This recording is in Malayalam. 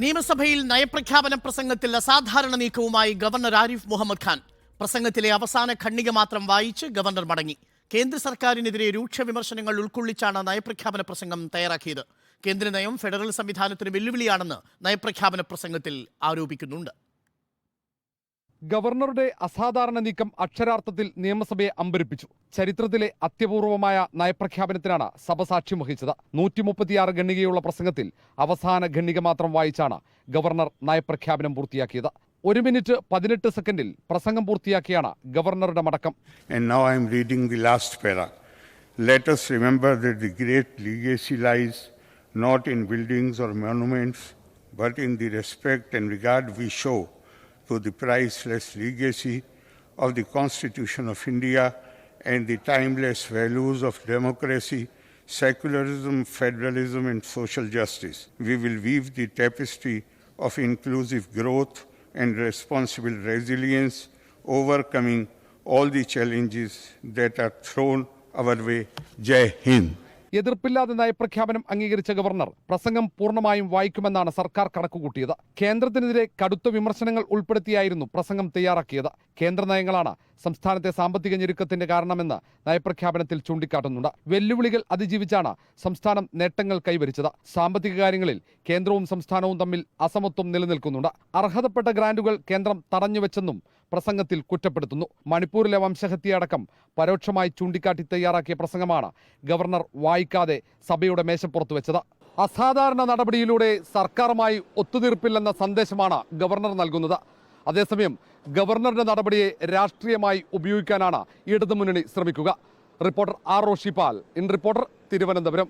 നിയമസഭയിൽ നയപ്രഖ്യാപന പ്രസംഗത്തിൽ അസാധാരണ നീക്കവുമായി ഗവർണർ ആരിഫ് മുഹമ്മദ് ഖാൻ. പ്രസംഗത്തിലെ അവസാന ഖണ്ഡിക മാത്രം വായിച്ച് ഗവർണർ മടങ്ങി. കേന്ദ്ര സർക്കാരിനെതിരെ രൂക്ഷ വിമർശനങ്ങൾ ഉൾക്കൊള്ളിച്ചാണ് നയപ്രഖ്യാപന പ്രസംഗം തയ്യാറാക്കിയത്. കേന്ദ്ര നയം ഫെഡറൽ സംവിധാനത്തിന് വെല്ലുവിളിയാണെന്ന് നയപ്രഖ്യാപന പ്രസംഗത്തിൽ ആരോപിക്കുന്നുണ്ട്. ഗവർണറുടെ അസാധാരണ നീക്കം അക്ഷരാർത്ഥത്തിൽ നിയമസഭയെ അമ്പരിപ്പിച്ചു. ചരിത്രത്തിലെ അത്യപൂർവമായ നയപ്രഖ്യാപനത്തിനാണ് സഭ സാക്ഷ്യം വഹിച്ചത്. നൂറ്റി മുപ്പത്തിയാറ് ഖണ്ഡികയുള്ള പ്രസംഗത്തിൽ അവസാന ഖണ്ഡിക മാത്രം വായിച്ചാണ് ഗവർണർ നയപ്രഖ്യാപനം പൂർത്തിയാക്കിയത്. ഒരു മിനിറ്റ് പതിനെട്ട് സെക്കൻഡിൽ പ്രസംഗം പൂർത്തിയാക്കിയാണ് ഗവർണറുടെ മടക്കം. Let us remember that the great legacy lies not in buildings or monuments, but in the respect and regard we show to the priceless legacy of the Constitution of India and the timeless values of democracy, secularism, federalism, and social justice. We will weave the tapestry of inclusive growth and responsible resilience, overcoming all the challenges that are thrown our way. Jai Hind. എതിർപ്പില്ലാതെ നയപ്രഖ്യാപനം അംഗീകരിച്ച ഗവർണർ പ്രസംഗം പൂർണമായും വായിക്കുമെന്നാണ് സർക്കാർ കണക്കുകൂട്ടിയത്. കേന്ദ്രത്തിനെതിരെ കടുത്ത വിമർശനങ്ങൾ ഉൾപ്പെടുത്തിയായിരുന്നു പ്രസംഗം തയ്യാറാക്കിയത്. കേന്ദ്ര നയങ്ങളാണ് സംസ്ഥാനത്തെ സാമ്പത്തിക ഞെരുക്കത്തിന്റെ കാരണമെന്ന് നയപ്രഖ്യാപനത്തിൽ ചൂണ്ടിക്കാട്ടുന്നുണ്ട്. വെല്ലുവിളികൾ അതിജീവിച്ചാണ് സംസ്ഥാനം നേട്ടങ്ങൾ കൈവരിച്ചത്. സാമ്പത്തിക കാര്യങ്ങളിൽ കേന്ദ്രവും സംസ്ഥാനവും തമ്മിൽ അസമത്വം നിലനിൽക്കുന്നുണ്ട്. അർഹതപ്പെട്ട ഗ്രാന്റുകൾ കേന്ദ്രം തടഞ്ഞുവെച്ചെന്നും പ്രസംഗത്തിൽ കുറ്റപ്പെടുത്തുന്നു. മണിപ്പൂരിലെ വംശഹത്യയടക്കം പരോക്ഷമായി ചൂണ്ടിക്കാട്ടി തയ്യാറാക്കിയ പ്രസംഗമാണ് ഗവർണർ വായിക്കാതെ സഭയുടെ മേശപ്പുറത്ത് വെച്ചത്. അസാധാരണ നടപടിയിലൂടെ സർക്കാരുമായി ഒത്തുതീർപ്പില്ലെന്ന സന്ദേശമാണ് ഗവർണർ നൽകുന്നത്. അതേസമയം ഗവർണറുടെ നടപടിയെ രാഷ്ട്രീയമായി ഉപയോഗിക്കാനാണ് ഇടതുമുന്നണി ശ്രമിക്കുക. Reporter R Roshipal in reporter Thiruvananthapuram.